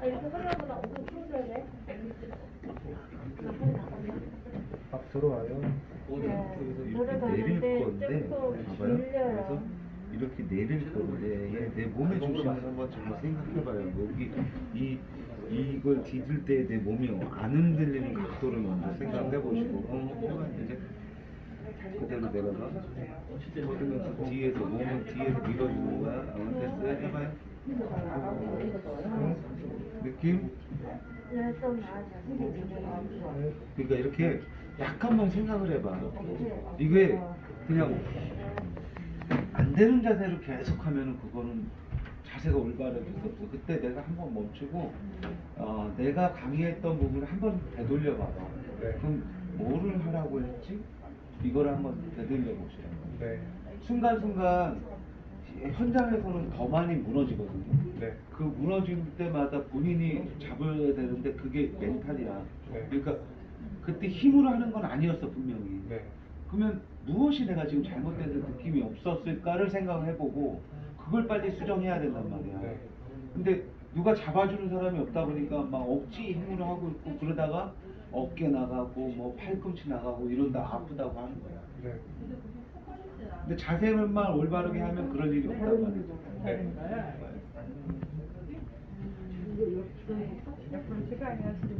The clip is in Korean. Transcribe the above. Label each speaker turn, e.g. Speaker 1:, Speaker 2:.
Speaker 1: 아, 이렇게 하려면 엄청 풀어줘야 돼.
Speaker 2: 밥 들어와요.
Speaker 1: 네.
Speaker 3: 이렇게 내릴 건데 봐봐요. 그래서 이렇게 내릴 건데 얘내 몸의 중심을 한번 좀 생각해봐요. 여기 이 이걸 디딜 때내 몸이 안 흔들리는 각도를 먼저 생각해보시고 어, 해봐 이제 그대로 내려가 뻗으면서 뒤에서 몸을 뒤에서 밀어주는 거야. 어, 됐어요. 해봐요. 느낌? 그러니까 이렇게 약간만 생각을 해봐. 이게 그냥 안 되는 자세로 계속 하면은 그거는 자세가 올바르게 없어. 그때 내가 한 번 멈추고 어, 내가 강의했던 부분을 한 번 되돌려 봐봐.
Speaker 2: 네.
Speaker 3: 그럼 뭐를 하라고 했지? 이거를 한번 되돌려 보시라고.
Speaker 2: 네.
Speaker 3: 순간순간 현장에서는 더 많이 무너지거든요.
Speaker 2: 네.
Speaker 3: 그 무너질 때마다 본인이 잡아야 되는데 그게 멘탈이야.
Speaker 2: 네.
Speaker 3: 그러니까 그때 힘으로 하는 건 아니었어 분명히.
Speaker 2: 네.
Speaker 3: 그러면 무엇이 내가 지금 잘못된 느낌이 없었을까를 생각을 해보고 그걸 빨리 수정해야 된단 말이야.
Speaker 2: 네.
Speaker 3: 근데 누가 잡아주는 사람이 없다 보니까 막 억지 힘으로 하고 있고 그러다가 어깨 나가고 뭐 팔꿈치 나가고 이런다 아프다고 하는 거야.
Speaker 2: 네.
Speaker 3: 근데 자세만 올바르게 하면 그럴 일이 없단 말이야.
Speaker 2: 네.
Speaker 1: 옆으로 시간이 하시네요. 아니.